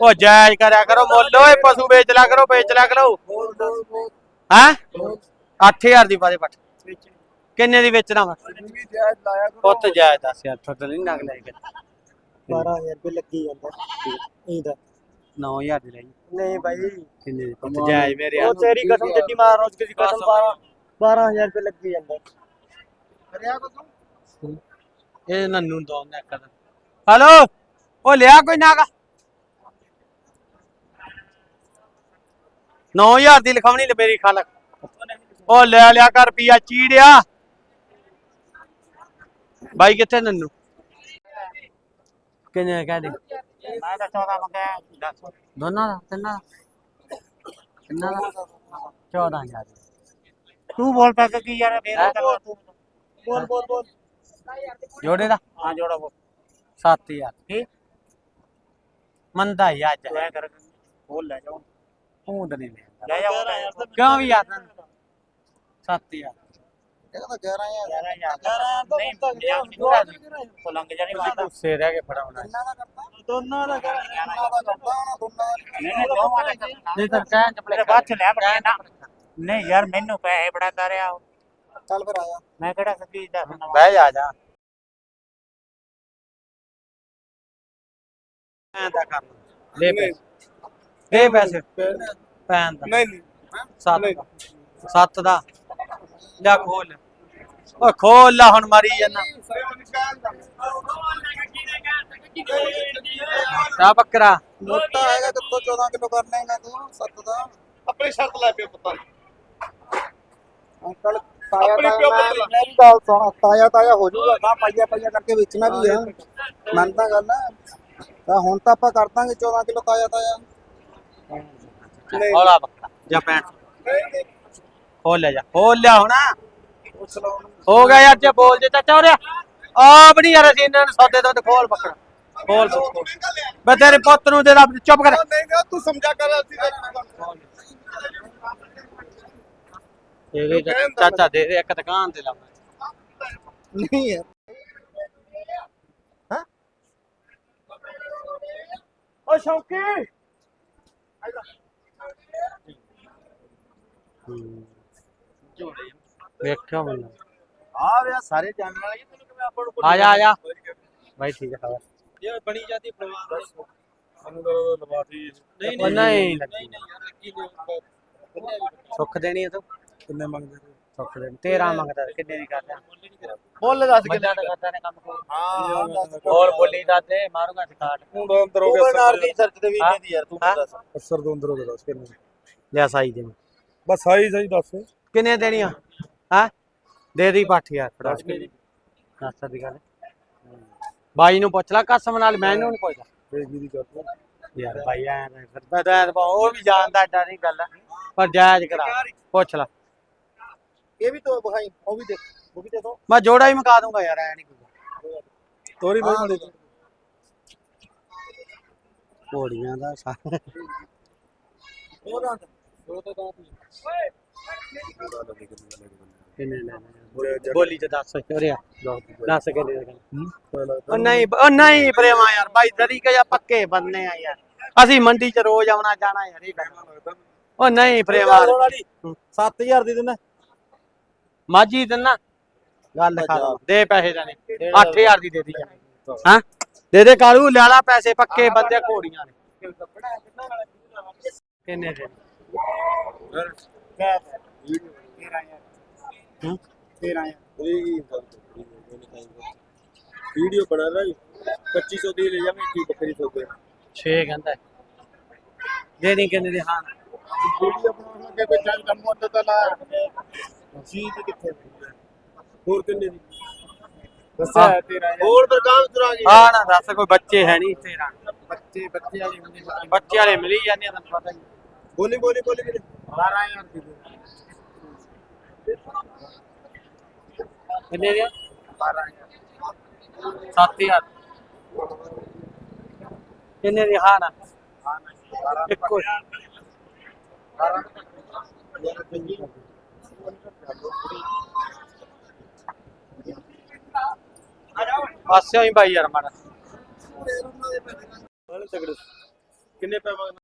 ਉਹ ਜਾਇਜ਼ ਕਰਿਆ ਕਰੋ ਮੁੱਲ ਓਏ ਪਸ਼ੂ ਵੇਚ ਲਿਆ ਕਰੋ ਵੇਚ ਲਿਆ ਕਰੋ। ਹੈ? 8000 ਦੀ ਪਾਦੇ ਪੱਟ। ਕਿੰਨੇ ਦੀ ਵੇਚਣਾ ਵਾ? ਪੁੱਤ ਜਾਇਜ਼ ਦੱਸ ਯਾਰ ਤੁਹਾਡੇ ਨਹੀਂ ਨਗ ਲੈ ਕੇ। 12000 ਰੁਪਏ ਲੱਗੀ ਜਾਂਦਾ। ਇਹਦਾ 9000 ਦੀ ਲੈ ਜੀ। ਨਹੀਂ ਭਾਈ ਕਿੰਨੇ ਦੀ? ਪੁੱਤ ਜਾਇਜ਼ ਮੇਰੇ ਉਹ ਤੇਰੀ ਕਸਮ ਜੱਟੀ ਮਾਰ ਰੋਜ਼ ਦੀ ਕਸਮ 12 12000 ਰੁਪਏ ਲੱਗੀ ਜਾਂਦਾ। ਕਰਿਆ ਕੋ ਤੂੰ ਇਹ ਨੰਨੂ ਦੋ ਨਾ ਕਰ ਹਲੋ? ਉਹ ਲਿਆ ਕੋਈ ਨਾਗਾ 9000 ਦੀ ਲਿਖਾਉਣੀ ਲੈ ਮੇਰੀ ਖਾਲਕ। ਉਹ ਲੈ ਲਿਆ ਕਰ ਰੁਪਿਆ ਚੀੜਿਆ। ਬਾਈ ਕਿੱਥੇ ਨੰਨੂ ਕਿੰਨੇ ਕਹਿ ਦੇ? ਮੈਂ ਤਾਂ 14 ਮੰਗਿਆ ਦੱਸ। ਦੋਨਾਂ ਦਾ ਤਿੰਨਾਂ ਦਾ? ਤਿੰਨਾਂ ਦਾ? 14000 ਤੂੰ ਬੋਲ ਪਾ ਕੀ ਯਾਰ ਹੈਂ? ਬੋਲ ਬੋਲ ਬੋਲ। ਜੋੜੇ ਦਾ? ਹਾਂ ਜੋੜਾ ਬੋਲ। 7000 ਕੀ? ਮੰਦਾ ਹੀ ਅੱਜ। ਤੂੰ ਐ ਕਰ ਬੋਲ ਲੈ ਜਾਓ ਪੂੰਦ ਨਹੀਂ ਲੈ ਲੈ ਜਾਓ ਕਿਉਂ ਵੀ ਯਾਰ 7000 ਕਹਿੰਦਾ 11000 11000 ਨਹੀਂ ਮਜ਼ਾਕ ਨਹੀਂ। ਲੰਘ ਜਾਣੀ ਮਾਤਾ ਗੁੱਸੇ ਰਹਿ ਕੇ ਫੜਾਉਣਾ ਦੋਨਾਂ ਦਾ ਕਰ ਦੋਨਾਂ ਦਾ ਹੋਣਾ ਦੋਨਾਂ ਨਹੀਂ ਨਹੀਂ ਦੋਵਾਂ ਦਾ ਕਰਨਾ ਨਹੀਂ ਤਾਂ ਕਹਿਣ ਚ ਮੇਰੇ ਬਾਅਦ ਚ ਲੈ ਬੜਾ ਨਾ। ਨਹੀਂ ਯਾਰ ਮੈਨੂੰ ਪੈਸੇ ਬੜਾਦਾ ਰਿਹਾ ਚੱਲ ਫਿਰ ਆਇਆ ਮੈਂ ਕਿਹੜਾ ਸੱਚੀ ਦਾ ਬਹਿ ਜਾ ਜਾ। ਐਂ ਤਾਂ ਕਰ ਲੈ ਪੈਸੇ। ਦੇ ਪੈਸੇ। ਪੈਨ ਦਾ। ਨਹੀਂ ਨਹੀਂ। ਸੱਤ ਦਾ। ਸੱਤ ਦਾ। ਜਾ ਖੋਲ। ਓ ਖੋਲ ਲਾ ਹੁਣ ਮਾਰੀ ਜਾਨਾ। ਆ ਬੱਕਰਾ। ਮੋਟਾ ਹੈਗਾ ਕਿੱਥੋਂ 14 ਕਿਲੋ ਕਰ ਲੇਗਾ ਤੂੰ ਸੱਤ ਦਾ। ਆਪਣੀ ਸ਼ਰਤ ਲੈ ਪਿਓ ਪੁੱਤਾਂ ਅੰਕਲ ਤਾਇਆ ਆਪਣੀ ਤਾਇਆ ਮੇਰੀ ਗੱਲ ਸੁਣ ਤਾਇਆ ਤਾਇਆ ਹੋ ਜਾਊਗਾ ਨਾ ਪਾਈਆ ਪਾਈਆ ਕਰਕੇ ਵੇਚਣਾ ਵੀ ਹੈ। ਮੰਨਦਾ ਗੱਲ ਤਾਂ ਹੁਣ ਤਾਂ ਆਪਾਂ ਕਰ ਦਾਂਗੇ 14 ਕਿਲੋ ਤਾਇਆ ਤਾਇਆ। ਹੌਲਾ ਬੱਕਰਾ ਜਾ ਪੈਣ ਖੋਲ ਲੈ ਜਾ ਖੋਲ ਲਿਆ ਹੁਣ ਪੁੱਛ ਲਓ ਉਹਨੂੰ। ਹੋ ਗਿਆ ਯਾਰ ਜੇ ਬੋਲ ਜੇ ਚਾਚਾ ਹੋ ਰਿਹਾ ਆ ਬਣੀ ਯਾਰ ਅਸੀਂ ਇਹਨਾਂ ਨੂੰ ਸੌਦੇ ਤੋਂ ਖੋਲ ਬੱਕਰਾ ਖੋਲ ਖੋਲ ਮੈਂ ਤੇਰੇ ਪੁੱਤ ਨੂੰ ਦੇ ਰੱਬ ਚੁੱਪ ਕਰ ਨਹੀਂ ਗਾ ਤੂੰ ਸਮਝਾ ਕਰ ਅਸੀਂ ਇਹ ਚਾਚਾ ਦੇ ਦੇ ਇੱਕ ਦੁਕਾਨ ਤੇ ਵੇਖਿਆ ਮੈਨੂੰ ਆ ਵੇ ਸਾਰੇ ਜਾਣਨ ਵਾਲੇ ਤੈਨੂੰ ਕਿਵੇਂ ਆਪਾਂ ਨੂੰ ਆ ਜਾ ਆ ਜਾ। ਬਾਈ ਠੀਕ ਹੈ ਇਹ ਬਣੀ ਜਾਂਦੀ ਪਰਿਵਾਰ ਸਾਨੂੰ ਤਾਂ ਲਵਾਤੀ। ਨਹੀਂ ਨਹੀਂ ਨਹੀਂ ਯਾਰ ਲੱਗੀ ਨੇ ਸੁੱਖ ਦੇਣੀ ਹੈ ਤੂੰ? ਕਿੰਨੇ ਮੰਗਦੇ ਨੇ? ਸੁੱਖ ਦੇਣੀ। ਤੇਰਾ ਮੰਗਦਾ ਕਿੰਨੇ ਦੀ ਕਰਦਾ? ਬੋਲ ਦੱਸ ਬੰਦਾ ਤਾਂ ਕਰਦਾ ਨੇ ਕੰਮ ਕੋਈ? ਹਾਂ ਹੋਰ ਬੋਲੀ ਦਾ ਤੇ ਮਾਰੂਗਾ ਸਕਾਟ ਹੁਣ ਅੰਦਰ ਹੋ ਗਿਆ ਨਾਲ ਦੀ ਸਰਚ ਦੇ ਵੀ ਹਾਂ? ਇੰਨੇ ਦੀ ਯਾਰ ਤੂੰ ਹਾਂ? ਦੱਸ। ਅਸਰ ਤੋਂ ਅੰਦਰ ਹੋ ਗਿਆ ਦੱਸ ਕਿੰਨੇ ਲਿਆ ਸਾਈ ਦੇ। ਬਸ ਆਈ ਸਹੀ ਦੱਸ। ਕਿੰਨੇ ਦੇਣੀਆਂ? ਹਾਂ? ਦੇ ਦੀ ਪੱਠ ਯਾਰ ਫੜਾ ਦੱਸ ਦੱਸ ਦੀ ਗੱਲ। ਬਾਈ ਨੂੰ ਪੁੱਛ ਲੈ ਕਸਮ ਨਾਲ ਮੈਨੂੰ ਨਹੀਂ ਪੁੱਛਦਾ। ਕੀ ਦੀ ਕਰ ਯਾਰ ਬਾਈ ਐ ਨਾ ਫਿਰ ਮੈਂ ਤਾਂ ਐਂ ਤਾਂ ਉਹ ਵੀ ਜਾਣਦਾ ਏਡਾ ਨਹੀਂ ਗੱਲ। ਪਰ ਜਾਇਜ਼ ਕਰਾ। ਪੁੱਛ ਲੈ। ਇਹ ਵੀ ਤੋ ਬਖਾਈ ਉਹ ਵੀ ਦੇਖ ਉਹ ਵੀ ਦੇਖੋ। ਮੈਂ ਜੋੜਾ ਹੀ ਮੁਕਾ ਦੂੰਗਾ ਯਾਰ ਐ ਨਹੀਂ ਕੋਈ ਤੋਰੀ। ਘੋੜੀਆਂ ਦਾ। ਸਾ- ਉਹ ਦੰਦ ਉਹ ਤਾਂ ਦੰਦ ਕਿੰਨੇ ਲੈਣੇ ਬੋਲੀ ਤੇ ਦੱਸ ਚੋਰਿਆ। ਦੱਸ ਕਿੰਨੇ ਦੇ ਉਹ ਨਹੀਂ ਉਹ ਨਹੀਂ ਪ੍ਰੇਮਾ ਯਾਰ ਬਾਈ ਤਰੀਕੇ ਜਾਂ ਪੱਕੇ ਬੰਨੇ ਆ ਯਾਰ। ਅਸੀਂ ਮੰਡੀ ਚ ਰੋਜ਼ ਆਉਣਾ ਜਾਣਾ ਯਾਰ ਇਹ ਗੱਲ। ਉਹ ਨਹੀਂ ਪ੍ਰੇਮਾ। 7000 ਦੀ ਦਿੰਦਾ। ਮਾਜੀ ਦਿੰਨਾ ਗੱਲ ਦੇ ਪੈਸੇ ਦਾ ਨਹੀਂ। 8000 ਦੀ ਦੇ ਦੀ ਹਾਂ? ਦੇ ਦੇ ਕਾਲੂ ਲੈ ਲਾ ਪੈਸੇ ਪੱਕੇ ਬੰਦੇ ਘੋੜੀਆਂ ਨੇ। ਕਿੰਨੇ ਦੇ? ਵੀਡੀਓ ਬਣਾ ਰਹੀ 2500 ਦੀ ਲੈ ਜਾਵੇਂ ਕੀ ਬੱਕਰੀ ਸੋਦੇ ਛੇ ਕਹਿੰਦਾ। ਦੇ ਦੀ ਕਿੰਨੇ ਦੇ ਹਾਂ। ਵੀਡੀਓ ਬਣਾਉਣ ਲੱਗੇ ਕੋਈ ਚੱਲ ਕੰਮ ਹੁੰਦਾ ਤਾਂ ਲਾ। ਜੀ ਤੇ ਕਿੱਥੇ ਹੋਰ ਕਿੰਨੇ ਦੀ? ਦੱਸਿਆ ਹਾਂ। ਤੇਰਾ ਹੋਰ ਦੁਕਾਨ ਤੁਰਾ ਗਈ ਹਾਂ ਨਾ ਦੱਸ ਕੋਈ ਬੱਚੇ ਹੈ ਨਹੀਂ। ਤੇਰਾ ਬੱਚੇ ਬੱਚੇ ਵਾਲੀ ਹੁੰਦੀ। ਬੱਚੇ ਵਾਲੇ ਮਿਲੀ ਜਾਂਦੇ ਤੈਨੂੰ ਪਤਾ ਹੀ। ਬੋਲੀ ਬੋਲੀ ਬੋਲੀ ਵੀਰੇ। 12000 ਦੀ ਦੇ। ਕਿੰਨੇ ਦੇ 7000 ਕਿੰਨੇ ਦੀ ਹਾਂ। ਨਾ ਇੱਕੋ। ਪਾਸੇ ਹੀ ਬਾਈ ਯਾਰ ਮਾੜਾ। ਬਾਲੇ ਤਗੜੇ ਕਿੰਨੇ ਪੈ